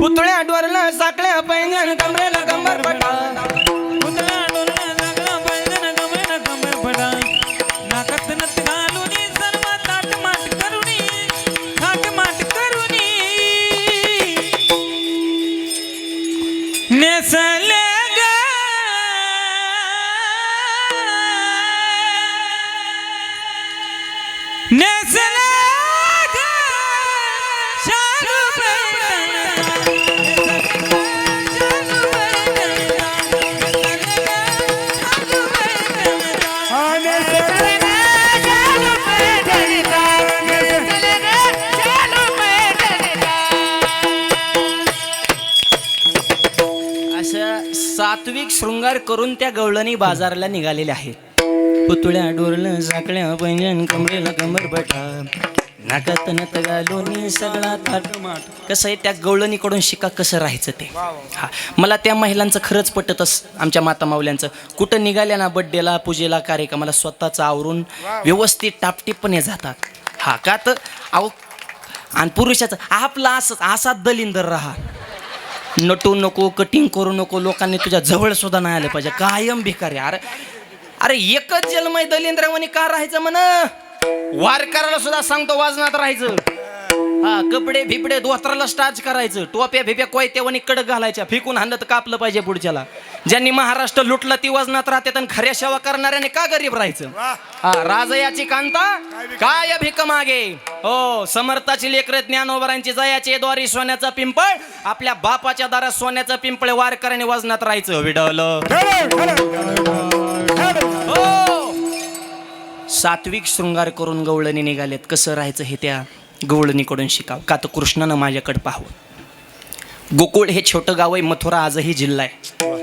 पुतळ्या डोरला साकळ्या पैंगण कमरेला कंबर पटा शृंगार करून त्या गवळणी बाजाराला निघालेल्या आहेत. पुतळ्या डोरलं साकळ्या पैंजण कमरेला बटा नाकात नत घालून सगळा थाटमाट कसं आहे त्या गवळणीकडून शिका कसं राहायचं ते? हा मला त्या महिलांचं खरंच पटतच आमच्या माता माऊल्यांचं. कुठं निघाल्या ना बड्डेला पूजेला कार्यक्रमाला स्वतःचं आवरून व्यवस्थित टापटीपणे जातात. हा का तर अहो आणि पुरुषाचं आपला असंच असाच दलिंदर राहा. नटू नको कटिंग करू नको लोकांनी तुझ्या जवळ सुद्धा नाही आलं पाहिजे. कायम भिकारी अरे अरे एकच जन्मय दलिंद्रवानी का राहायचं म्हण? वार करायला सुद्धा सांगतो वाजनात राहायचं. हा कपडे भिपडे धोत्राला स्टार्च करायचं. टोप्या भिप्या कोयत्यावानी कडक घालायच्या. फिकून हाणलं कापलं पाहिजे पुढच्याला. ज्यांनी महाराष्ट्र लुटला ती वजनात राहतात आणि खऱ्या सेवा करणाऱ्याने का गरीब राहायचं? हा राजयाची कांता काय भीक मागे? हो समर्थाची लेकर ज्ञानोबरांची जयाचे द्वारी सोन्याचा पिंपळ. आपल्या बापाच्या दारात सोन्याचं पिंपळ वार कराने वजनात राहायचं विडवलं. हो. सात्विक शृंगार करून गवळणी निघालेत. कसं राहायचं हे त्या गवळणीकडून शिकावं. का तर कृष्णानं माझ्याकडे पाहावं. गोकुळ हे छोटं गाव आहे मथुरा आजही जिल्हा आहे.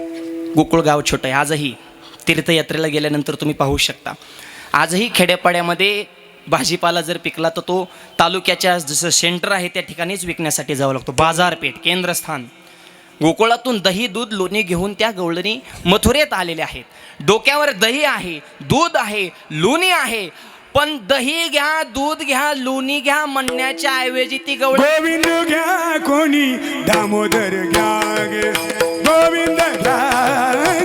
गोकुळ गाव छोटं आहे. आजही तीर्थयात्रेला गेल्यानंतर तुम्ही पाहू शकता. आजही खेड्यापाड्यामध्ये भाजीपाला जर पिकला तर तो तालुक्याच्या जसं सेंटर आहे त्या ठिकाणीच विकण्यासाठी जावं लागतो. बाजारपेठ केंद्रस्थान. गोकुळातून दही दूध लोणी घेऊन त्या गवळणी मथुरेत आलेल्या आहेत. डोक्यावर दही आहे दूध आहे लोणी आहे. पण दही घ्या दूध घ्या लोणी घ्या म्हणण्याच्या ऐवजी ती गवळणी घ्या कोणी दामोदर घ्या गोविंद घ्या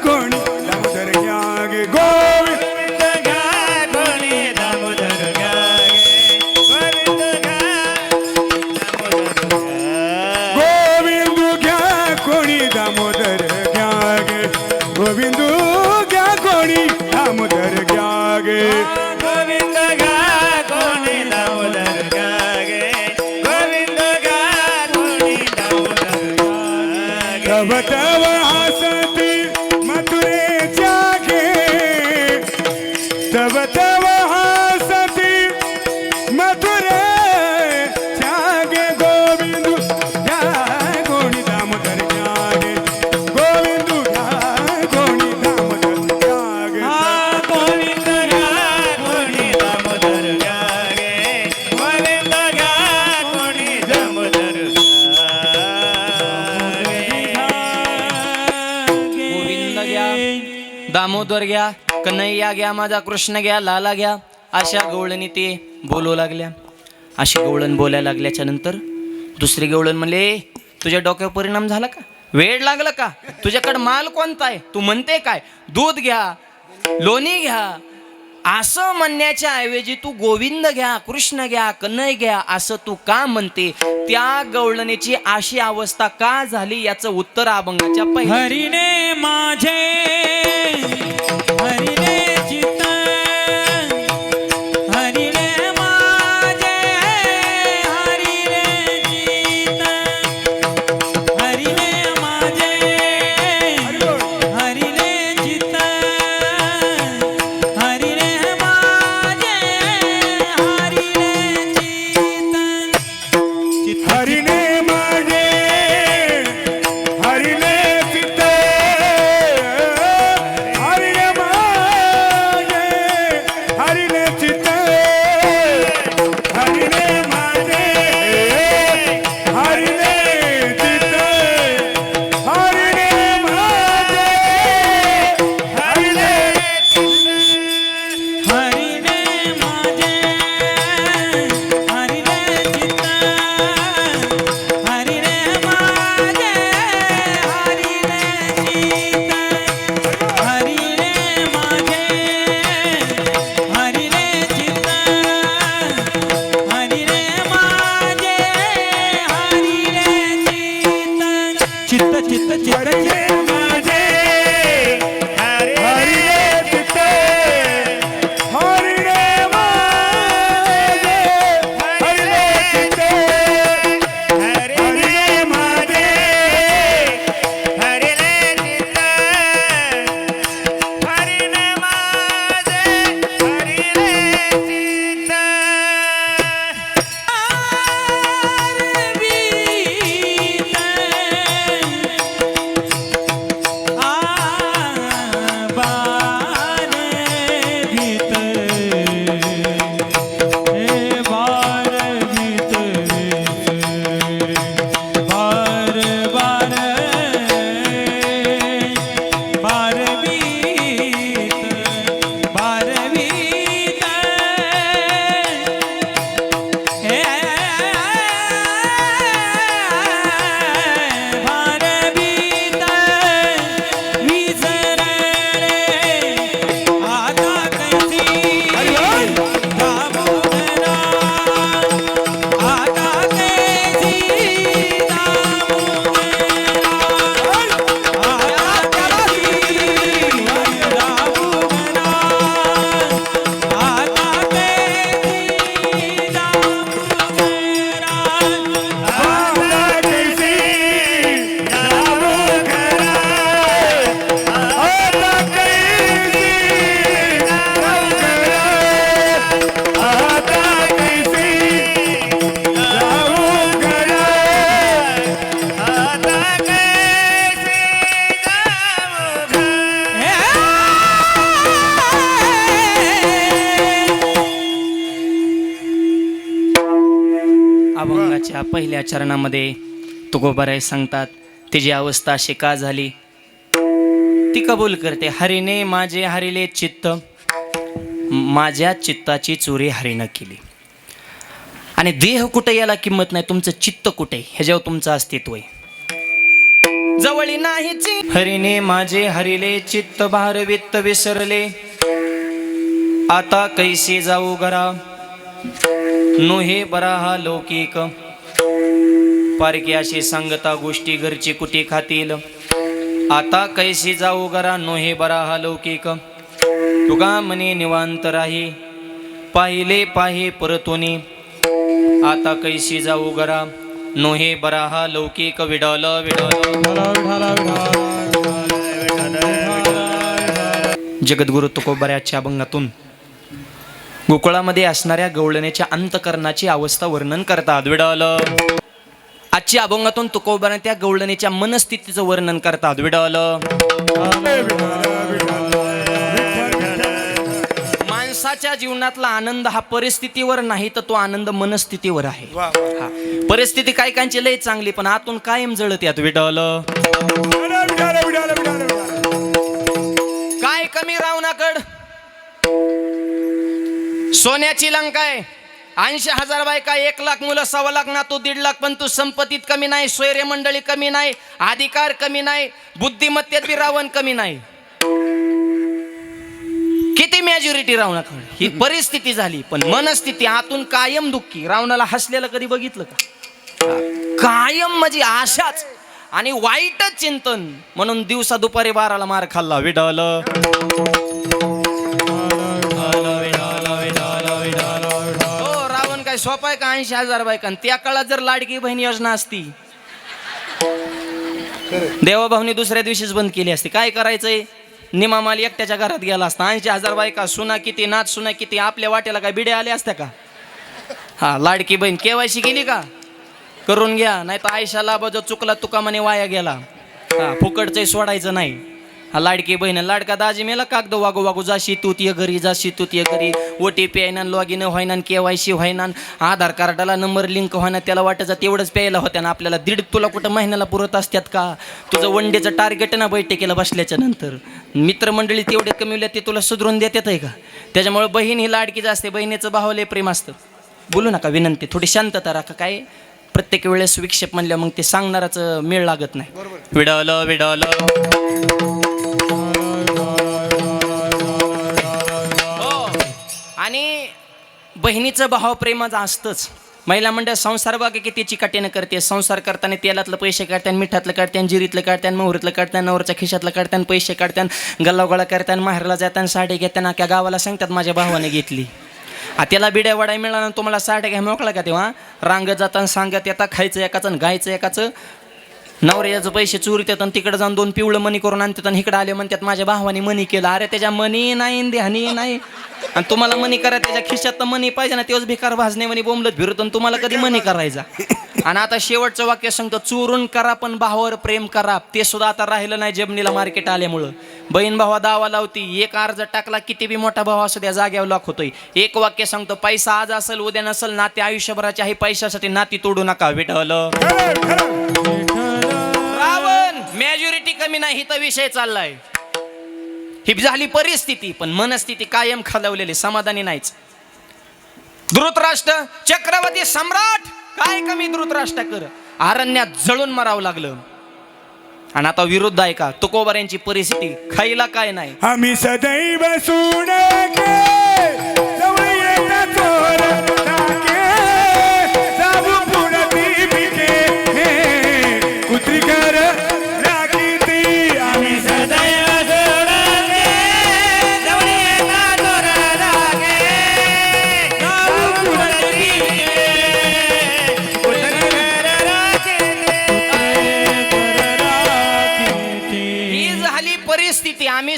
कोणी दामोदर घ्या गोविंद घ्या दामोदर गोविंद घ्या गोविंद घ्या कोणी दामोदर घ्या गोविंद घ्या कोणी दामोदर घ्या दामोदर घ्या कन्हैया घ्या माझा कृष्ण घ्या लाला घ्या अशा गवळणी ते बोलू लागल्या. अशी गवळण बोलायला लागल्याच्या नंतर दुसरी गवळण म्हणले तुझ्या डोक्यावर परिणाम झाला का? वेळ लागला का? तुझ्याकडे माल कोणता आहे? तू म्हणते काय? दूध घ्या लोणी घ्या असं म्हणण्याच्या ऐवजी तू गोविंद घ्या कृष्ण घ्या कन्हय घ्या असं तू का म्हणते? त्या गवळणीची अशी अवस्था का झाली? याचं उत्तर अभंगाच्या पहिल्या हरिने माझे चित्त चित्त चित्त अभंगाच्या पहिल्या चरणामध्ये तुकोबाराय सांगतात तिची अवस्था अशी का झाली? ती कबूल करते हरीने माझे हरिले चित्त माझ्या चित्ताची चोरी हरीनं केली. आणि देह कुठे याला किंमत नाही तुमचं चित्त कुठे? ह्याच्यावर तुमचं अस्तित्व आहे. जवळी नाही हरिने माझे हरिले चित्त भारवित्त विसरले. आता कैसे जाऊ घरा? नोहे बराहा लौकिक। पारकी अशी सांगता गोष्टी घरची कुठे खातील? आता कैसी जाऊ घरा नोहे बराहा लौकिक। तुगा म्हणे निवांत राही। पाहिले पाहे परतोनी। आता कैसी जाऊ घरा नोहे बराहा लौकिक। विडल विडल। जगद्गुरु तुकोबऱ्याच्या अभंगातून गोकुळामध्ये असणाऱ्या गवळण्याच्या अंतकरणाची अवस्था वर्णन करतात. विडल. आजच्या अभंगातून तुकोबाने त्या गवळणीच्या मनस्थितीचं वर्णन करतात. विडल. माणसाच्या जीवनातला आनंद हा परिस्थितीवर नाही तर तो आनंद मनस्थितीवर आहे. हा. परिस्थिती काय कांची लय चांगली पण आतून कायम जळत यात. विडल. काय कमी रावणाकड? सोन्याची लंका आहे. ऐंशी हजार बायका एक लाख मुलं सव्वा लाख नातू दीड लाख पण तू संपत्तीत कमी नाही सोयरे मंडळी कमी नाही अधिकार कमी नाही बुद्धिमत्तेत बी रावण कमी नाही. किती मेजॉरिटी रावणाकडे? ही परिस्थिती झाली पण मनस्थिती आतून कायम दुःखी. रावणाला हसलेलं कधी बघितलं का? कायम म्हणजे आशाच आणि वाईटच चिंतन. म्हणून दिवसा दुपारी बाराला मार खाल्ला विडल सोपा आहे का ऐंशी हजार बायकां? त्या काळात जर लाडकी बहीण योजना असती देवाभाऊनी दुसऱ्या दिवशीच बंद केली असती काय करायचंय? निमामाल एकट्याच्या घरात गेला असता ऐंशी हजार बायका सुना किती नाच सुना किती आपल्या वाट्याला काय बिड्या आल्या असत्या का? हा लाडकी बहीण केवायशी केली का? करून घ्या नाही तर आयशाला बजो चुकला तुका म्हणे वाया गेला. हा फुकटचं सोडायचं नाही. हा लाडकी बहीण लाडका दाजी मेला कागद वागू वागू जाशी तू ये घरी जाशी तू ये घरी. ओ टी पी आहे ना लॉग इन व्हायना के वाय सी व्हायना आधार कार्डाला नंबर लिंक व्हायना त्याला वाटायचं तेवढंच प्यायला होत्या ना आपल्याला दीड तुला कुठं महिन्याला पुरत असतात का? तुझं वन डेचं टार्गेट ना बैठकीला बसल्याच्या नंतर. मित्रमंडळी तेवढे कमीवल्या ते तुला सुधरून देतात आहे का? त्याच्यामुळे बहीण ही लाडकीच असते बहिणीचं भावले प्रेम असतं. बोलू नका विनंती थोडी शांतता राखा काय? प्रत्येक वेळेस विक्षेप म्हणल्या मग ते सांगणाराच मेळ लागत नाही. विडवलं विडवलं. बहिणीचं भावप्रेमाचं असतंच. महिला मंडळ संसार बघा किती चिकाटीनं करते. संसार करताना तेलातलं पैसे काढताना मिठातलं काढताना जिरीतलं काढताना मोहरीतलं काढताना नवरच्या खिशातलं काढताना पैसे काढताना गल्लागोळा करताना माहेरला जाताना साडी घेताना अख्या गावाला सांगतात माझ्या भावाने घेतली. आ त्याला बिड्या वडा मिळाला तुम्हाला साड्या घ्या मोकळा का तेव्हा? रांगत जाताना सांगत येता खायचं एकाचं आणि गायचं एकाचं. नवऱ्याचं पैसे चोरी येतात आणि तिकडे जाऊन दोन पिवळं मनी करून आणतात आणि इकडे आले म्हणतात माझ्या भावाने मनी केलं. अरे त्याच्या मनी नाही ध्यानी नाही. आणि तुम्हाला मनी करा त्याच्या खिशात तर मनी पाहिजे ना तेव्हाच भिकार भाजणे मनी बोंबलत फिरत आणि तुम्हाला कधी मनी करायचा. आणि आता शेवटचं वाक्य सांगतो चोरून करा पण भावावर प्रेम करा. ते सुद्धा आता राहिलं नाही जमनीला मार्केट आल्यामुळं. बहीण भावा दावा लावती एक अर्ज टाकला किती बी मोठा भाव असू त्या जाग्यावर लॉक होतोय. एक वाक्य सांगतो पैसा आज असेल उद्या नसेल नाते आयुष्यभराचे आहे पैशासाठी नाती तोडू नका विठवलं कमी नाही तर विषय चाललाय. ही झाली परिस्थिती पण मनस्थिती कायम खालवलेली समाधानी नाहीच. धृतराष्ट्र चक्रवर्ती सम्राट काय कमी धृतराष्ट्र कर? अरण्यात जळून मरावं लागलं. आणि आता विरुद्ध आहे का? तुकोबार यांची परिस्थिती खाईला काय नाही. आम्ही सदैव सुन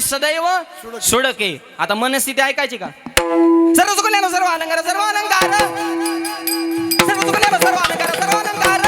सदैव सुडके. आता मनस्थिती ऐकायची का? सर्व चुकल्यानं सर्व अलंकार सर्व अलंकार. सर्व चुकल्यानं सर्व अलंकार सर्व अलंकार.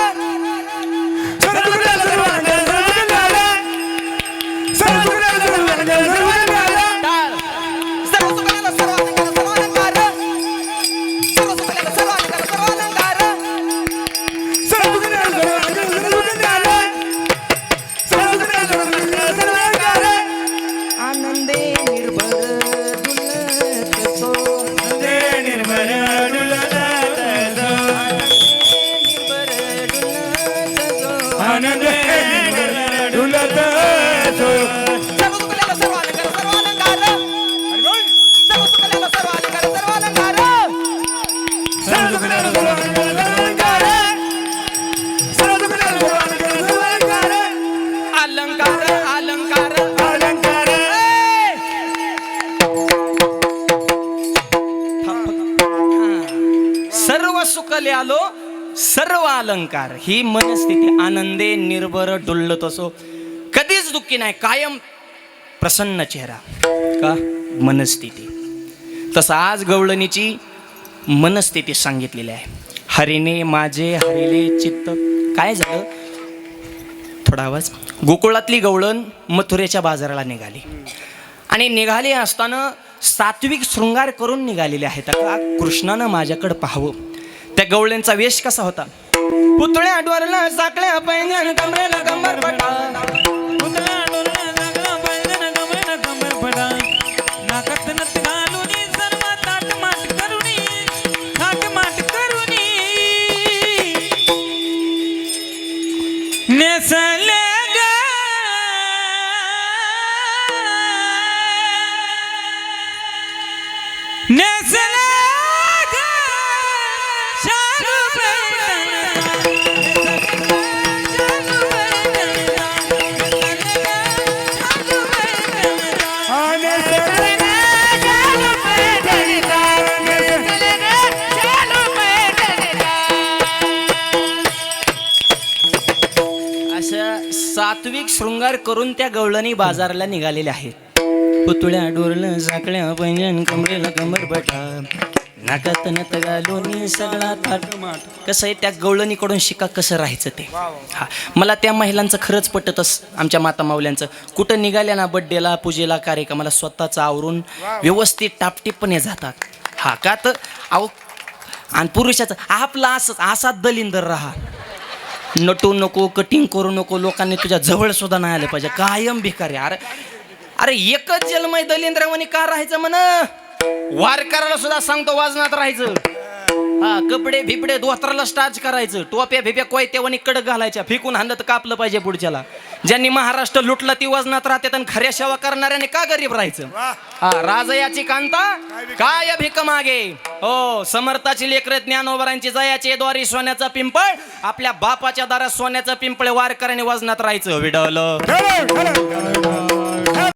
अलंकार अलंकार. सर्व सुखले आलो. सर्व अलंकार ही मनस्थिती आनंदे निर्भर डुल्लत असो. कधीच दुःखी नाही कायम प्रसन्न चेहरा. का? मनस्थिती. तसं आज गवळणीची मनस्थिती सांगितलेली आहे. हरिने माझे हरिले चित्त. काय झालं? थोडा आवाज. गोकुळातली गवळण मथुरेच्या बाजाराला निघाली. आणि निघाली असताना सात्विक शृंगार करून निघालेले आहेत का? कृष्णानं माझ्याकडं पाहावं. त्या गवळ्यांचा वेश कसा होता? पुतळ्या डोरला साकळ्या पैंगण कमरेला कंबर पटा शृंगार करून त्या गवळणी बाजाराला निघालेल्या आहेत. पुतळ्या डोरलं झाकल्या पैंजण कमरेला कमर बटा नाकात नत घालून सगळा थाटमाट कसं आहे त्या गवळणीकडून शिका कसं राहायचं ते? हा मला त्या महिलांचं खरंच पटतच आमच्या माता माऊल्यांचं. कुठं निघाल्या ना बड्डेला पूजेला कार्यक्रमाला स्वतःचं आवरून व्यवस्थित टापटीपणे जातात. हा का तर अहो आणि पुरुषाचं आपला असंच असा दलिंदर राहा. नटू नको कटिंग करू नको लोकांनी तुझ्या जवळ सुद्धा नाही आलं पाहिजे. कायम भिकारी अरे अरे एकच जन्म दलिंद्रवणी का राहायचं म्हण? वारकाराला सुद्धा सांगतो वाजनात राहायचं. हा कपडे भिपडे धोत्राला स्टार्च करायचं. टोप्या भिप्या कोयत्यावानी कडक घालायच्या. फेकून तर कापलं पाहिजे पुढच्याला. ज्यांनी महाराष्ट्र लुटला ती वजनात राहते आणि खऱ्या सेवा करणाऱ्याने का गरीब राहायचं. हा राजयाची कांता काय भिक मागे हो समर्थाची लेकर ज्ञानोबरांची जयाचे द्वारी सोन्याचा पिंपळ आपल्या बापाच्या दारात सोन्याचं पिंपळ वार कराने वजनात राहायचं. विडवलं.